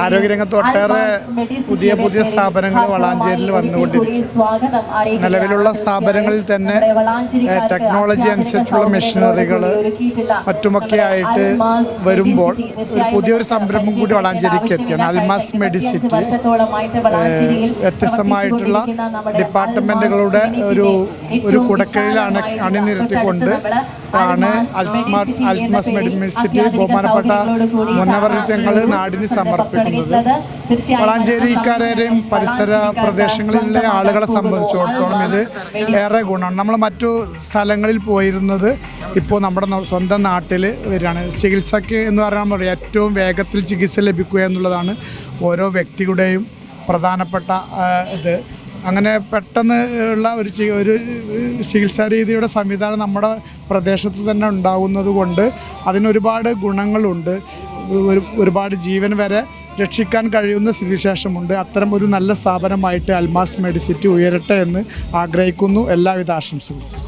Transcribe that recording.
ആരോഗ്യരംഗത്ത് ഒട്ടേറെ പുതിയ പുതിയ സ്ഥാപനങ്ങൾ വളാഞ്ചേരിയിൽ വന്നുകൊണ്ടിരിക്കും നിലവിലുള്ള സ്ഥാപനങ്ങളിൽ തന്നെ ടെക്നോളജി അനുസരിച്ചുള്ള മെഷീനറികൾ മറ്റുമൊക്കെ ആയിട്ട് വരുമ്പോൾ പുതിയൊരു സംരംഭം കൂടി വളാഞ്ചേരിക്ക് എത്തിയാണ്. അൽമാസ് മെഡിസിറ്റി വ്യത്യസ്തമായിട്ടുള്ള ഡിപ്പാർട്ട്മെന്റുകളുടെ ഒരു ഒരു കുടക്കീഴിലാണ് അണിനിരത്തിക്കൊണ്ട് ആണ് അൽസ്മാർട്ട് അൽമസ് മെഡിസിറ്റി ബഹുമാനപ്പെട്ട മുന്നവരങ്ങൾ നാടിന് സമർപ്പിക്കുന്നത്. വളാഞ്ചേരിക്കാരെയും പരിസര പ്രദേശങ്ങളിലെ ആളുകളെ സംബന്ധിച്ചിടത്തോളം ഇത് ഏറെ ഗുണമാണ്. നമ്മൾ മറ്റു സ്ഥലങ്ങളിൽ പോയിരുന്നത് ഇപ്പോൾ നമ്മുടെ സ്വന്തം നാട്ടിൽ വരികയാണ്. ചികിത്സയ്ക്ക് എന്ന് പറയാൻ പറയുമ്പോൾ ഏറ്റവും വേഗത്തിൽ ചികിത്സ ലഭിക്കുക എന്നുള്ളതാണ് ഓരോ വ്യക്തിയുടെയും പ്രധാനപ്പെട്ട ഇത്. അങ്ങനെ പെട്ടെന്ന് ഉള്ള ഒരു ഒരു ചികിത്സാ രീതിയുടെ സംവിധാനം നമ്മുടെ പ്രദേശത്ത് തന്നെ ഉണ്ടാകുന്നത് കൊണ്ട് അതിനൊരുപാട് ഗുണങ്ങളുണ്ട്. ഒരു ഒരുപാട് ജീവൻ വരെ രക്ഷിക്കാൻ കഴിയുന്ന സ്ഥിതിവിശേഷമുണ്ട്. അത്തരം ഒരു നല്ല സ്ഥാപനമായിട്ട് അൽമാസ് മെഡിസിറ്റി ഉയരട്ടെ എന്ന് ആഗ്രഹിക്കുന്നു. എല്ലാവിധ ആശംസകളും.